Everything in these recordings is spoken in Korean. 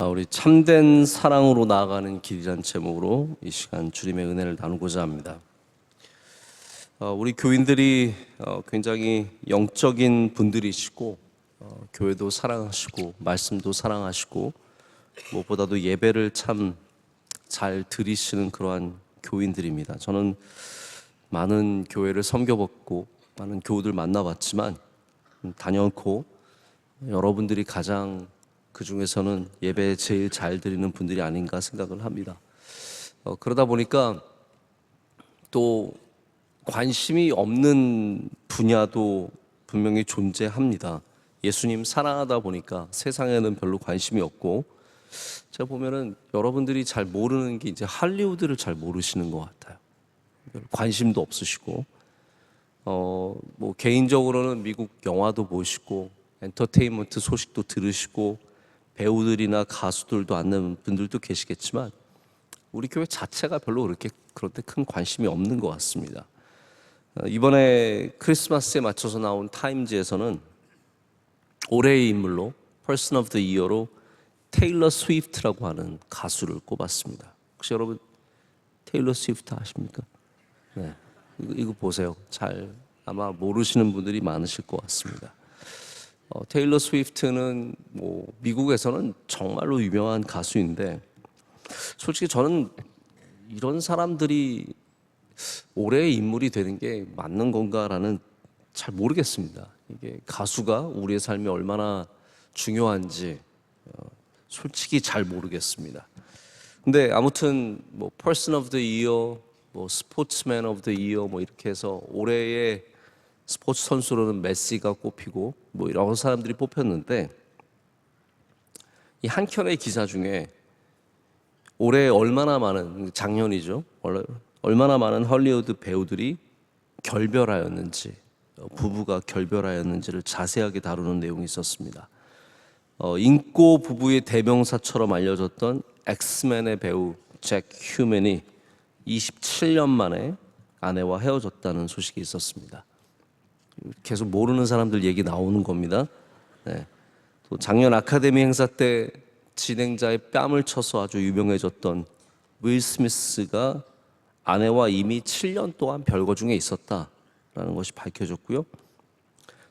아, 우리 참된 사랑으로 나아가는 길이란 제목으로 이 시간 주님의 은혜를 나누고자 합니다. 어, 우리 교인들이 어, 굉장히 영적인 분들이시고 어, 교회도 사랑하시고 말씀도 사랑하시고 무엇보다도 예배를 참 잘 드리시는 그러한 교인들입니다. 저는 많은 교회를 섬겨봤고 많은 교우들 만나봤지만 음, 단연코 여러분들이 가장 그 중에서는 예배 제일 잘 드리는 분들이 아닌가 생각을 합니다. 어, 그러다 보니까 또 관심이 없는 분야도 분명히 존재합니다. 예수님 사랑하다 보니까 세상에는 별로 관심이 없고 제가 보면은 여러분들이 잘 모르는 게 이제 할리우드를 잘 모르시는 것 같아요. 별 관심도 없으시고 어, 뭐 개인적으로는 미국 영화도 보시고 엔터테인먼트 소식도 들으시고 배우들이나 가수들도 아는 분들도 계시겠지만 우리 교회 자체가 별로 그렇게 그런데 큰 관심이 없는 것 같습니다. 어, 이번에 크리스마스에 맞춰서 나온 타임즈에서는 올해의 인물로 퍼슨 오브 더 이어로 테일러 스위프트라고 하는 가수를 꼽았습니다. 혹시 여러분 테일러 스위프트 아십니까? 네. 이거, 이거 보세요. 잘 아마 모르시는 분들이 많으실 것 같습니다. 어, 테일러 스위프트는 뭐 미국에서는 정말로 유명한 가수인데 솔직히 저는 이런 사람들이 올해의 인물이 되는 게 맞는 건가라는 잘 모르겠습니다. 이게 가수가 우리의 삶에 얼마나 중요한지 어, 솔직히 잘 모르겠습니다. 근데 아무튼 뭐 Person of the Year, 뭐 Sportsman of the Year 뭐 이렇게 해서 올해의 스포츠 선수로는 메시가 꼽히고 뭐 여러 사람들이 뽑혔는데 이 한 켠의 기사 중에 올해 얼마나 많은 작년이죠. 얼- 얼마나 많은 헐리우드 배우들이 결별하였는지 어, 부부가 결별하였는지를 자세하게 다루는 내용이 있었습니다. 어, 인고 부부의 대명사처럼 알려졌던 엑스맨의 배우 잭 휴맨이 27년 만에 아내와 헤어졌다는 소식이 있었습니다. 계속 모르는 사람들 얘기 나오는 겁니다. 네. 또 작년 아카데미 행사 때 진행자의 뺨을 쳐서 아주 유명해졌던 윌 스미스가 아내와 이미 7년 동안 별거 중에 있었다라는 것이 밝혀졌고요.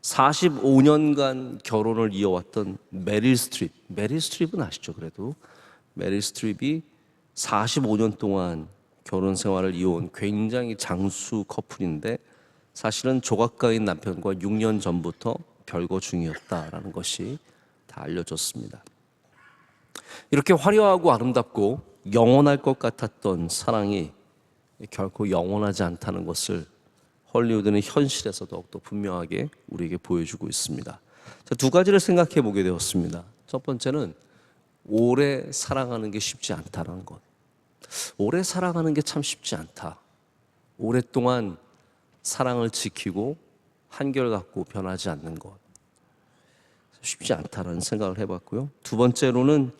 45년간 결혼을 이어왔던 메릴 스트립, 메릴 스트립은 아시죠? 그래도 메릴 스트립이 45년 동안 결혼 생활을 이어온 굉장히 장수 커플인데 사실은 조각가인 남편과 6년 전부터 별거 중이었다라는 것이 다 알려졌습니다. 이렇게 화려하고 아름답고 영원할 것 같았던 사랑이 결코 영원하지 않다는 것을 헐리우드는 현실에서 더욱더 분명하게 우리에게 보여주고 있습니다. 자, 두 가지를 생각해 보게 되었습니다. 첫 번째는 오래 사랑하는 게 쉽지 않다는 것. 오래 사랑하는 게 참 쉽지 않다. 오랫동안 사랑을 지키고 한결같고 변하지 않는 것. 쉽지 않다라는 생각을 해봤고요. 두 번째로는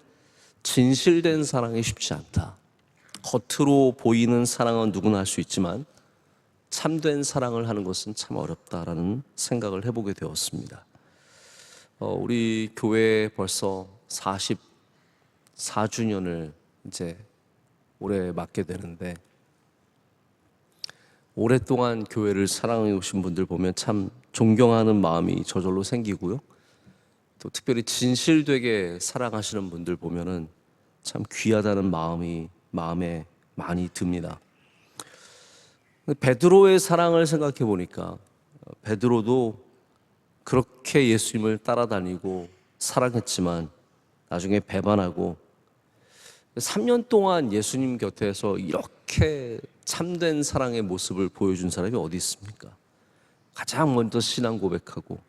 진실된 사랑이 쉽지 않다. 겉으로 보이는 사랑은 누구나 할 수 있지만 참된 사랑을 하는 것은 참 어렵다라는 생각을 해보게 되었습니다. 어, 우리 교회 벌써 44주년을 이제 올해 맞게 되는데 오랫동안 교회를 사랑해 오신 분들 보면 참 존경하는 마음이 저절로 생기고요. 또 특별히 진실되게 사랑하시는 분들 보면은 참 귀하다는 마음이 마음에 많이 듭니다. 베드로의 사랑을 생각해 보니까 베드로도 그렇게 예수님을 따라다니고 사랑했지만 나중에 배반하고 3년 동안 예수님 곁에서 이렇게 참된 사랑의 모습을 보여준 사람이 어디 있습니까? 가장 먼저 신앙 고백하고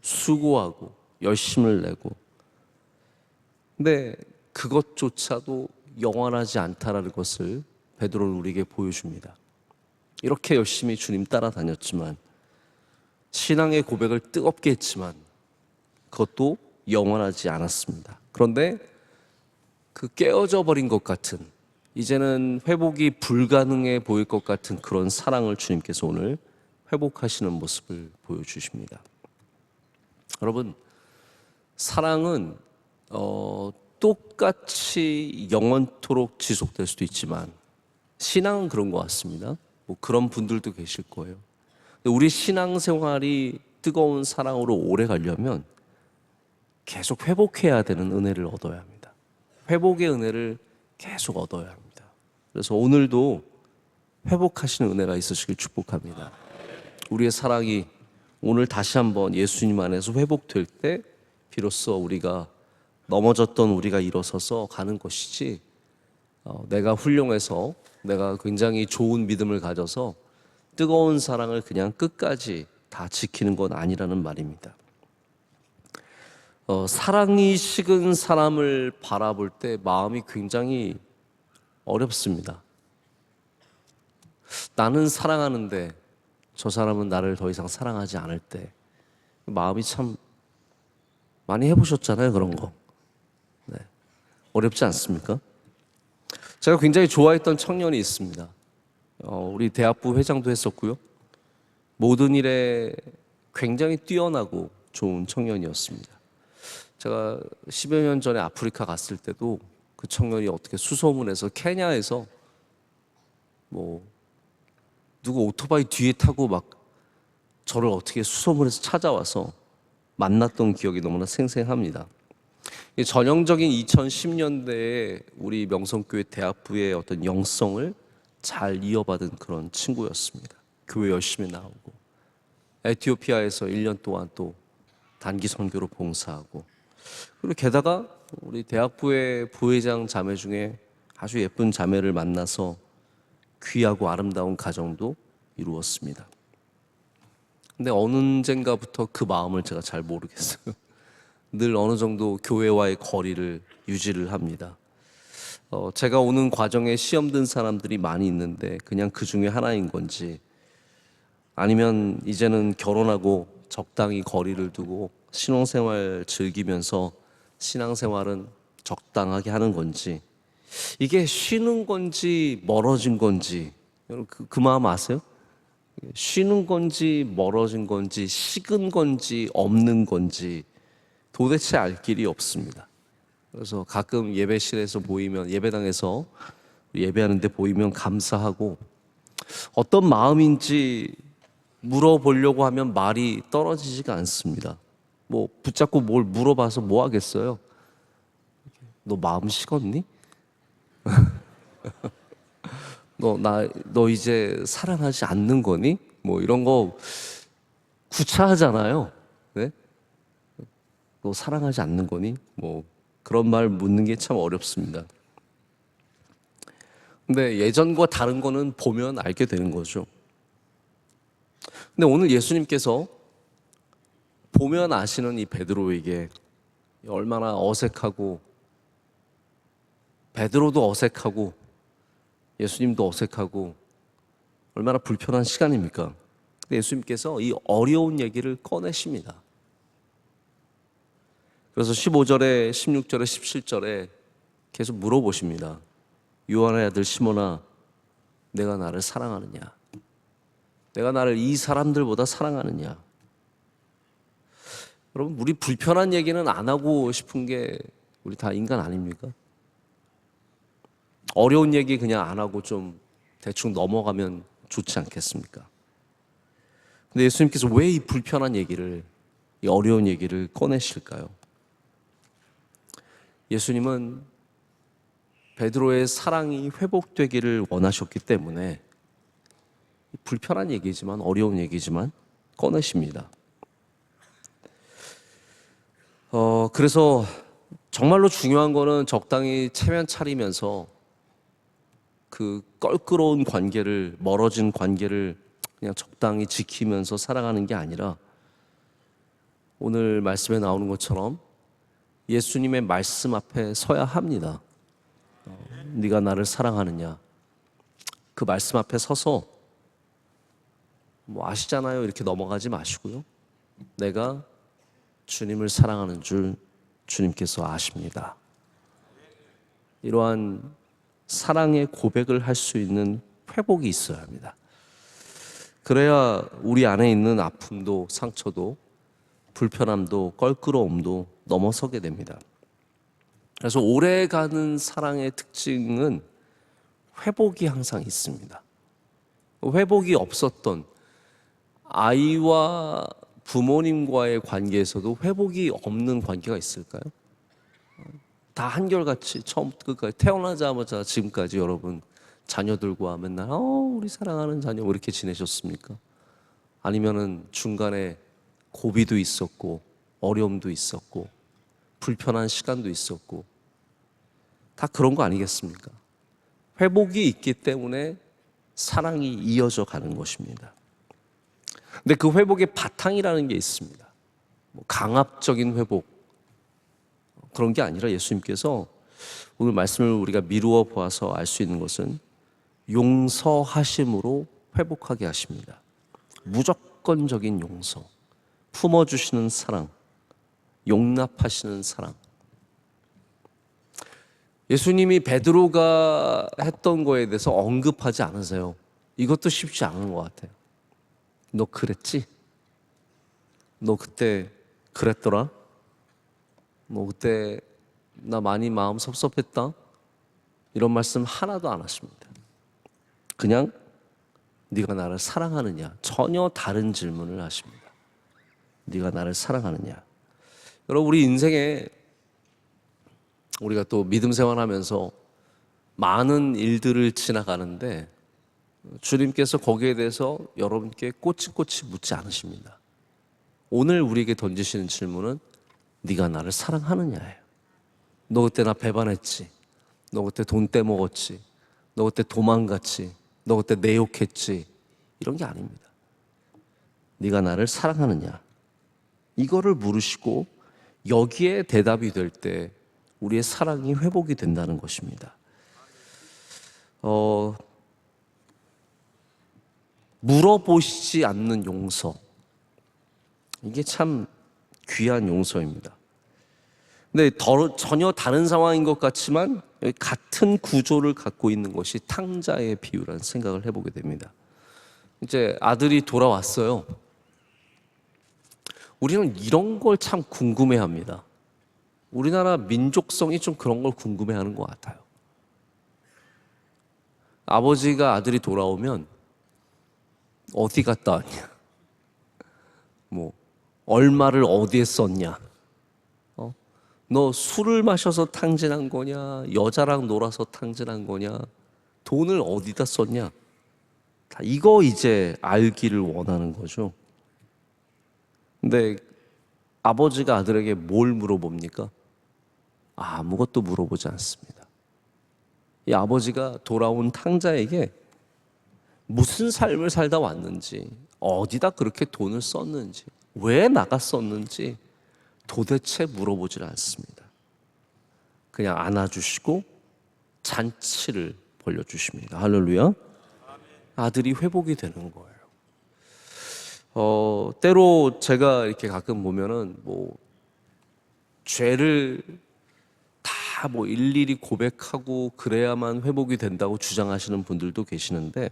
수고하고 열심을 내고 근데 그것조차도 영원하지 않다라는 것을 베드로는 우리에게 보여줍니다. 이렇게 열심히 주님 따라다녔지만 신앙의 고백을 뜨겁게 했지만 그것도 영원하지 않았습니다. 그런데 그 깨어져 버린 것 같은 이제는 회복이 불가능해 보일 것 같은 그런 사랑을 주님께서 오늘 회복하시는 모습을 보여주십니다. 여러분 사랑은 어, 똑같이 영원토록 지속될 수도 있지만 신앙은 그런 것 같습니다. 뭐 그런 분들도 계실 거예요. 우리 신앙 생활이 뜨거운 사랑으로 오래 가려면 계속 회복해야 되는 은혜를 얻어야 합니다. 회복의 은혜를 계속 얻어야 합니다. 그래서 오늘도 회복하시는 은혜가 있으시길 축복합니다. 우리의 사랑이 오늘 다시 한번 예수님 안에서 회복될 때 비로소 우리가 넘어졌던 우리가 일어서서 가는 것이지 어, 내가 훌륭해서 내가 굉장히 좋은 믿음을 가져서 뜨거운 사랑을 그냥 끝까지 다 지키는 건 아니라는 말입니다. 어, 사랑이 식은 사람을 바라볼 때 마음이 굉장히 어렵습니다. 나는 사랑하는데 저 사람은 나를 더 이상 사랑하지 않을 때 마음이 참 많이 해보셨잖아요 그런 거. 네. 어렵지 않습니까? 제가 굉장히 좋아했던 청년이 있습니다. 어, 우리 대학부 회장도 했었고요. 모든 일에 굉장히 뛰어나고 좋은 청년이었습니다. 제가 10여 년 전에 아프리카 갔을 때도 그 청년이 어떻게 수소문해서 케냐에서 뭐 누구 오토바이 뒤에 타고 막 저를 어떻게 수소문해서 찾아와서 만났던 기억이 너무나 생생합니다. 이 전형적인 2010년대에 우리 명성교회 대학부의 어떤 영성을 잘 이어받은 그런 친구였습니다. 교회 열심히 나오고 에티오피아에서 1년 동안 또 단기 선교로 봉사하고 그리고 게다가 우리 대학부의 부회장 자매 중에 아주 예쁜 자매를 만나서 귀하고 아름다운 가정도 이루었습니다. 근데 언젠가부터 그 마음을 제가 잘 모르겠어요. 늘 어느 정도 교회와의 거리를 유지를 합니다. 어, 제가 오는 과정에 시험 든 사람들이 많이 있는데 그냥 그 중에 하나인 건지 아니면 이제는 결혼하고 적당히 거리를 두고 신혼생활 즐기면서 신앙생활은 적당하게 하는 건지 이게 쉬는 건지 멀어진 건지 여러분 그, 그 마음 아세요? 쉬는 건지 멀어진 건지 식은 건지 없는 건지 도대체 알 길이 없습니다. 그래서 가끔 예배실에서 보이면 예배당에서 예배하는데 보이면 감사하고 어떤 마음인지 물어보려고 하면 말이 떨어지지가 않습니다. 뭐 붙잡고 뭘 물어봐서 뭐 하겠어요? 너 마음 식었니? 너 나 너 이제 사랑하지 않는 거니? 뭐 이런 거 구차하잖아요. 네? 너 사랑하지 않는 거니? 뭐 그런 말 묻는 게 참 어렵습니다. 근데 예전과 다른 거는 보면 알게 되는 거죠. 근데 오늘 예수님께서 보면 아시는 이 베드로에게 얼마나 어색하고 베드로도 어색하고 예수님도 어색하고 얼마나 불편한 시간입니까? 근데 예수님께서 이 어려운 얘기를 꺼내십니다. 그래서 15절에 16절에 17절에 계속 물어보십니다. 요한의 아들 시몬아 내가 나를 사랑하느냐? 내가 나를 이 사람들보다 사랑하느냐? 여러분 우리 불편한 얘기는 안 하고 싶은 게 우리 다 인간 아닙니까? 어려운 얘기 그냥 안 하고 좀 대충 넘어가면 좋지 않겠습니까? 근데 예수님께서 왜 이 불편한 얘기를 이 어려운 얘기를 꺼내실까요? 예수님은 베드로의 사랑이 회복되기를 원하셨기 때문에 불편한 얘기지만 어려운 얘기지만 꺼내십니다. 어, 그래서 정말로 중요한 거는 적당히 체면 차리면서 그 껄끄러운 관계를 멀어진 관계를 그냥 적당히 지키면서 살아가는 게 아니라 오늘 말씀에 나오는 것처럼 예수님의 말씀 앞에 서야 합니다. 어, 네가 나를 사랑하느냐? 그 말씀 앞에 서서 뭐 아시잖아요. 이렇게 넘어가지 마시고요. 내가 주님을 사랑하는 줄 주님께서 아십니다. 이러한 사랑의 고백을 할 수 있는 회복이 있어야 합니다. 그래야 우리 안에 있는 아픔도 상처도 불편함도 껄끄러움도 넘어서게 됩니다. 그래서 오래가는 사랑의 특징은 회복이 항상 있습니다. 회복이 없었던 아이와 부모님과의 관계에서도 회복이 없는 관계가 있을까요? 다 한결같이 처음부터 끝까지 태어나자마자 지금까지 여러분 자녀들과 맨날 어 우리 사랑하는 자녀 뭐 이렇게 지내셨습니까? 아니면은 중간에 고비도 있었고 어려움도 있었고 불편한 시간도 있었고 다 그런 거 아니겠습니까? 회복이 있기 때문에 사랑이 이어져 가는 것입니다. 근데 그 회복의 바탕이라는 게 있습니다. 뭐 강압적인 회복 그런 게 아니라 예수님께서 오늘 말씀을 우리가 미루어 보아서 알 수 있는 것은 용서하심으로 회복하게 하십니다. 무조건적인 용서, 품어주시는 사랑, 용납하시는 사랑. 예수님이 베드로가 했던 거에 대해서 언급하지 않으세요. 이것도 쉽지 않은 것 같아요. 너 그랬지? 너 그때 그랬더라? 너 그때 나 많이 마음 섭섭했다? 이런 말씀 하나도 안 하십니다. 그냥 네가 나를 사랑하느냐? 전혀 다른 질문을 하십니다. 네가 나를 사랑하느냐? 여러분 우리 인생에 우리가 또 믿음 생활하면서 많은 일들을 지나가는데 주님께서 거기에 대해서 여러분께 꼬치꼬치 묻지 않으십니다. 오늘 우리에게 던지시는 질문은 네가 나를 사랑하느냐예요. 너 그때 나 배반했지. 너 그때 돈 떼먹었지. 너 그때 도망갔지. 너 그때 내 욕했지. 이런 게 아닙니다. 네가 나를 사랑하느냐. 이거를 물으시고 여기에 대답이 될 때 우리의 사랑이 회복이 된다는 것입니다. 어, 물어보시지 않는 용서. 이게 참 귀한 용서입니다. 근데 더, 전혀 다른 상황인 것 같지만 같은 구조를 갖고 있는 것이 탕자의 비유라는 생각을 해보게 됩니다. 이제 아들이 돌아왔어요. 우리는 이런 걸 참 궁금해 합니다. 우리나라 민족성이 좀 그런 걸 궁금해 하는 것 같아요. 아버지가 아들이 돌아오면 어디 갔다 왔냐? 뭐, 얼마를 어디에 썼냐? 어? 너 술을 마셔서 탕진한 거냐? 여자랑 놀아서 탕진한 거냐? 돈을 어디다 썼냐? 다 이거 이제 알기를 원하는 거죠. 근데 아버지가 아들에게 뭘 물어봅니까? 아무것도 물어보지 않습니다. 이 아버지가 돌아온 탕자에게 무슨 삶을 살다 왔는지, 어디다 그렇게 돈을 썼는지, 왜 나갔었는지 도대체 물어보질 않습니다. 그냥 안아주시고 잔치를 벌려주십니다. 할렐루야. 아들이 회복이 되는 거예요. 어, 때로 제가 이렇게 가끔 보면은 뭐 죄를 다 뭐 일일이 고백하고 그래야만 회복이 된다고 주장하시는 분들도 계시는데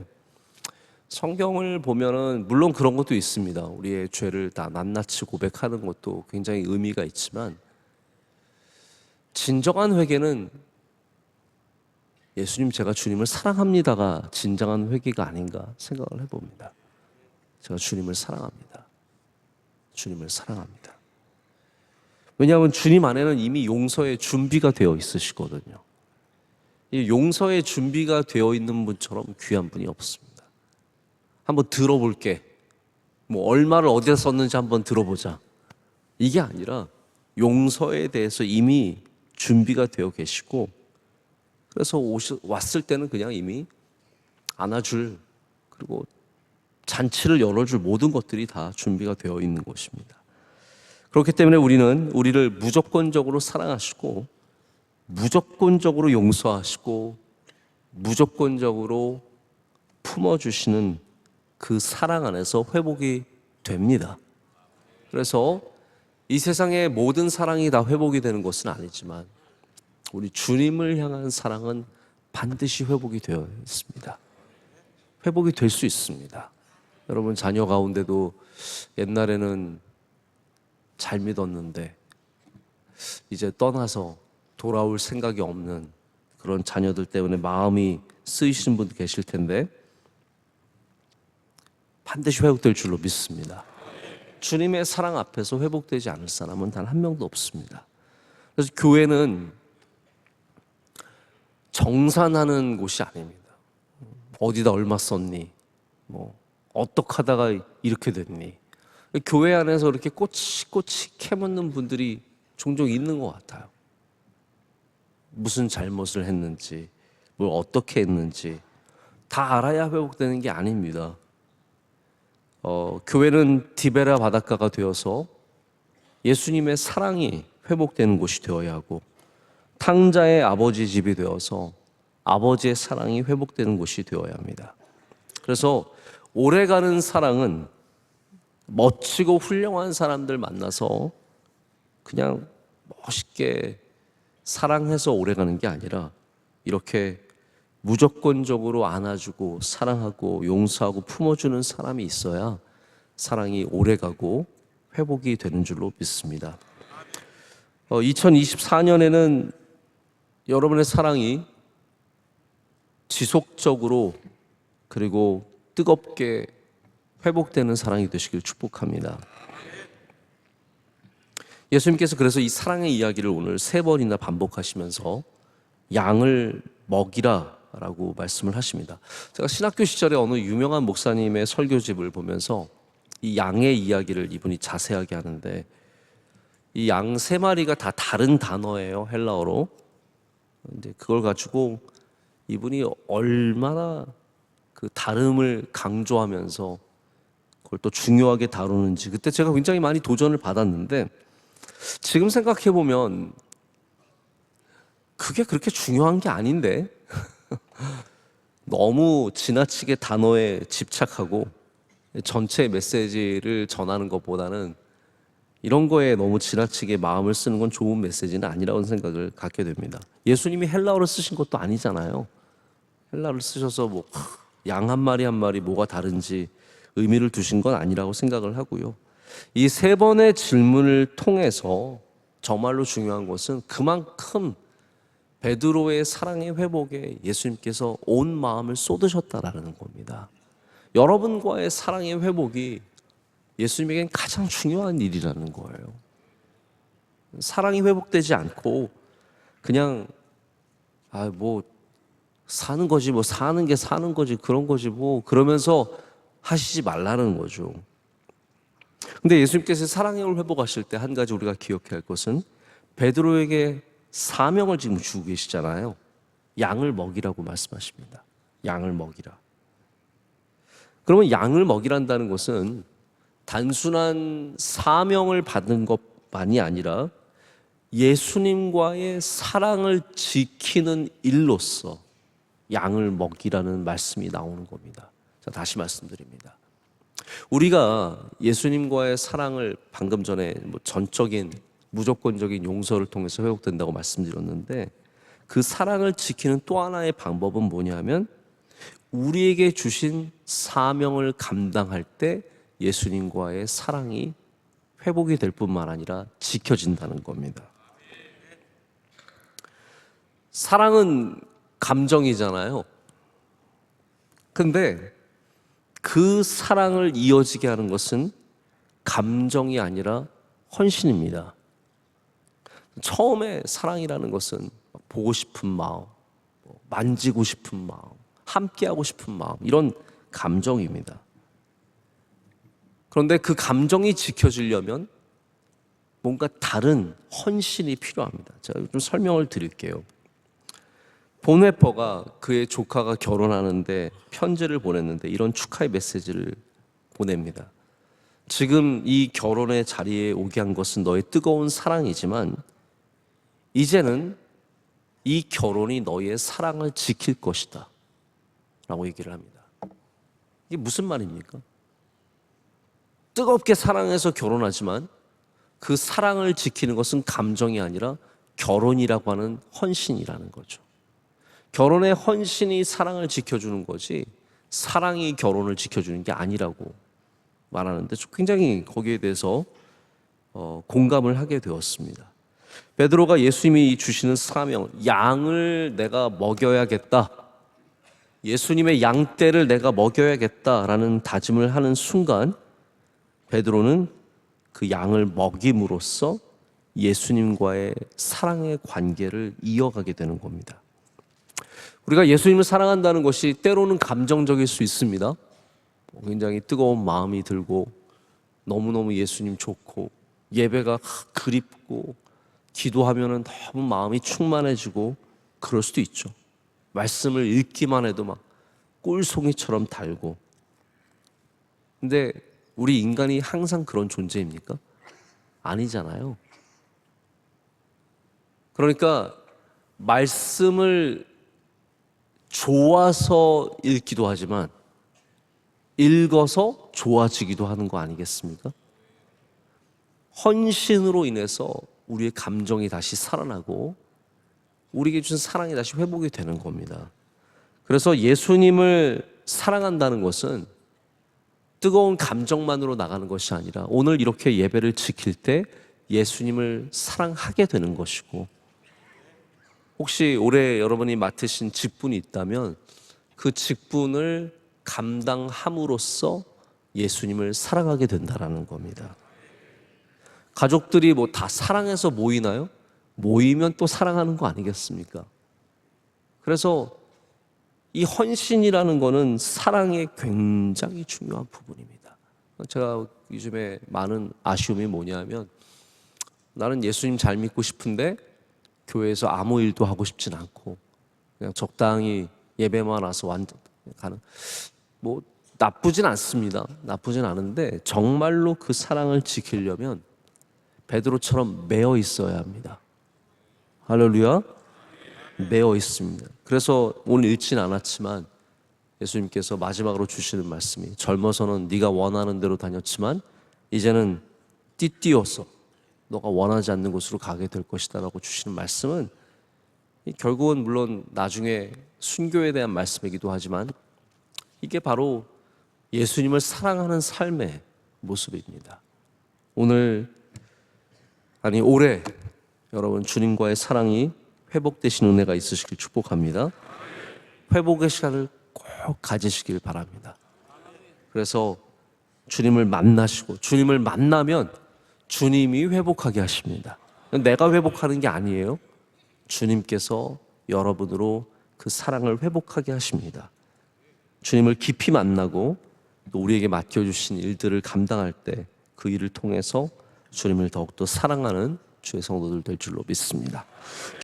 성경을 보면은 물론 그런 것도 있습니다. 우리의 죄를 다 낱낱이 고백하는 것도 굉장히 의미가 있지만 진정한 회개는 예수님 제가 주님을 사랑합니다가 진정한 회개가 아닌가 생각을 해봅니다. 제가 주님을 사랑합니다. 주님을 사랑합니다. 왜냐하면 주님 안에는 이미 용서의 준비가 되어 있으시거든요. 이 용서의 준비가 되어 있는 분처럼 귀한 분이 없습니다. 한번 들어볼게. 뭐 얼마를 어디에 썼는지 한번 들어보자. 이게 아니라 용서에 대해서 이미 준비가 되어 계시고 그래서 오시, 왔을 때는 그냥 이미 안아줄 그리고 잔치를 열어줄 모든 것들이 다 준비가 되어 있는 것입니다. 그렇기 때문에 우리는 우리를 무조건적으로 사랑하시고 무조건적으로 용서하시고 무조건적으로 품어주시는 그 사랑 안에서 회복이 됩니다. 그래서 이 세상의 모든 사랑이 다 회복이 되는 것은 아니지만 우리 주님을 향한 사랑은 반드시 회복이 되어 있습니다. 회복이 될 수 있습니다. 여러분 자녀 가운데도 옛날에는 잘 믿었는데 이제 떠나서 돌아올 생각이 없는 그런 자녀들 때문에 마음이 쓰이시는 분도 계실 텐데 반드시 회복될 줄로 믿습니다. 주님의 사랑 앞에서 회복되지 않을 사람은 단 한 명도 없습니다. 그래서 교회는 정산하는 곳이 아닙니다. 어디다 얼마 썼니? 뭐 어떻게 하다가 이렇게 됐니? 교회 안에서 이렇게 꼬치꼬치 캐묻는 분들이 종종 있는 것 같아요. 무슨 잘못을 했는지, 뭘 어떻게 했는지 다 알아야 회복되는 게 아닙니다. 어, 교회는 디베라 바닷가가 되어서 예수님의 사랑이 회복되는 곳이 되어야 하고 탕자의 아버지 집이 되어서 아버지의 사랑이 회복되는 곳이 되어야 합니다. 그래서 오래가는 사랑은 멋지고 훌륭한 사람들 만나서 그냥 멋있게 사랑해서 오래가는 게 아니라 이렇게 무조건적으로 안아주고 사랑하고 용서하고 품어주는 사람이 있어야 사랑이 오래가고 회복이 되는 줄로 믿습니다. 어, 2024년에는 여러분의 사랑이 지속적으로 그리고 뜨겁게 회복되는 사랑이 되시길 축복합니다. 예수님께서 그래서 이 사랑의 이야기를 오늘 세 번이나 반복하시면서 양을 먹이라 라고 말씀을 하십니다. 제가 신학교 시절에 어느 유명한 목사님의 설교집을 보면서 이 양의 이야기를 이분이 자세하게 하는데 이 양 세 마리가 다 다른 단어예요 헬라어로. 이제 그걸 가지고 이분이 얼마나 그 다름을 강조하면서 그걸 또 중요하게 다루는지 그때 제가 굉장히 많이 도전을 받았는데 지금 생각해 보면 그게 그렇게 중요한 게 아닌데 너무 지나치게 단어에 집착하고 전체 메시지를 전하는 것보다는 이런 거에 너무 지나치게 마음을 쓰는 건 좋은 메시지는 아니라는 생각을 갖게 됩니다. 예수님이 헬라어를 쓰신 것도 아니잖아요. 헬라어를 쓰셔서 뭐 양 한 마리 한 마리 뭐가 다른지 의미를 두신 건 아니라고 생각을 하고요. 이 세 번의 질문을 통해서 정말로 중요한 것은 그만큼 베드로의 사랑의 회복에 예수님께서 온 마음을 쏟으셨다라는 겁니다. 여러분과의 사랑의 회복이 예수님에겐 가장 중요한 일이라는 거예요. 사랑이 회복되지 않고 그냥 아 뭐 사는 거지 뭐 사는 게 사는 거지 그런 거지 뭐 그러면서 하시지 말라는 거죠. 근데 예수님께서 사랑의 회복하실 때 한 가지 우리가 기억해야 할 것은 베드로에게 사명을 지금 주고 계시잖아요. 양을 먹이라고 말씀하십니다. 양을 먹이라. 그러면 양을 먹이란다는 것은 단순한 사명을 받는 것만이 아니라 예수님과의 사랑을 지키는 일로서 양을 먹이라는 말씀이 나오는 겁니다. 자, 다시 말씀드립니다. 우리가 예수님과의 사랑을 방금 전에 뭐 전적인 무조건적인 용서를 통해서 회복된다고 말씀드렸는데 그 사랑을 지키는 또 하나의 방법은 뭐냐면 우리에게 주신 사명을 감당할 때 예수님과의 사랑이 회복이 될 뿐만 아니라 지켜진다는 겁니다. 사랑은 감정이잖아요. 근데 그 사랑을 이어지게 하는 것은 감정이 아니라 헌신입니다. 처음에 사랑이라는 것은 보고 싶은 마음, 뭐 만지고 싶은 마음, 함께하고 싶은 마음, 이런 감정입니다. 그런데 그 감정이 지켜지려면 뭔가 다른 헌신이 필요합니다. 제가 좀 설명을 드릴게요. 본회퍼가 그의 조카가 결혼하는데 편지를 보냈는데 이런 축하의 메시지를 보냅니다. 지금 이 결혼의 자리에 오게 한 것은 너의 뜨거운 사랑이지만 이제는 이 결혼이 너의 사랑을 지킬 것이다. 라고 얘기를 합니다. 이게 무슨 말입니까? 뜨겁게 사랑해서 결혼하지만 그 사랑을 지키는 것은 감정이 아니라 결혼이라고 하는 헌신이라는 거죠. 결혼의 헌신이 사랑을 지켜주는 거지 사랑이 결혼을 지켜주는 게 아니라고 말하는데 굉장히 거기에 대해서 어, 공감을 하게 되었습니다. 베드로가 예수님이 주시는 사명, 양을 내가 먹여야겠다. 예수님의 양떼를 내가 먹여야겠다라는 다짐을 하는 순간 베드로는 그 양을 먹임으로써 예수님과의 사랑의 관계를 이어가게 되는 겁니다. 우리가 예수님을 사랑한다는 것이 때로는 감정적일 수 있습니다. 굉장히 뜨거운 마음이 들고 너무너무 예수님 좋고 예배가 그립고 기도하면은 너무 마음이 충만해지고 그럴 수도 있죠. 말씀을 읽기만 해도 막 꿀송이처럼 달고. 근데 우리 인간이 항상 그런 존재입니까? 아니잖아요. 그러니까 말씀을 좋아서 읽기도 하지만 읽어서 좋아지기도 하는 거 아니겠습니까? 헌신으로 인해서 우리의 감정이 다시 살아나고 우리에게 주신 사랑이 다시 회복이 되는 겁니다. 그래서 예수님을 사랑한다는 것은 뜨거운 감정만으로 나가는 것이 아니라 오늘 이렇게 예배를 지킬 때 예수님을 사랑하게 되는 것이고 혹시 올해 여러분이 맡으신 직분이 있다면 그 직분을 감당함으로써 예수님을 사랑하게 된다라는 겁니다. 가족들이 뭐 다 사랑해서 모이나요? 모이면 또 사랑하는 거 아니겠습니까? 그래서 이 헌신이라는 거는 사랑의 굉장히 중요한 부분입니다. 제가 요즘에 많은 아쉬움이 뭐냐면 나는 예수님 잘 믿고 싶은데 교회에서 아무 일도 하고 싶진 않고 그냥 적당히 예배만 와서 완전 가는 뭐 나쁘진 않습니다. 나쁘진 않은데 정말로 그 사랑을 지키려면 베드로처럼 매어 있어야 합니다. 할렐루야. 매어 있습니다. 그래서 오늘 읽진 않았지만 예수님께서 마지막으로 주시는 말씀이 젊어서는 네가 원하는 대로 다녔지만 이제는 띠띠어서 너가 원하지 않는 곳으로 가게 될 것이다라고 주시는 말씀은 결국은 물론 나중에 순교에 대한 말씀이기도 하지만 이게 바로 예수님을 사랑하는 삶의 모습입니다. 오늘 아니 올해 여러분 주님과의 사랑이 회복되신 은혜가 있으시길 축복합니다. 회복의 시간을 꼭 가지시길 바랍니다. 그래서 주님을 만나시고 주님을 만나면 주님이 회복하게 하십니다. 내가 회복하는 게 아니에요. 주님께서 여러분으로 그 사랑을 회복하게 하십니다. 주님을 깊이 만나고 또 우리에게 맡겨주신 일들을 감당할 때 그 일을 통해서 주님을 더욱더 사랑하는 주의 성도들 될 줄로 믿습니다.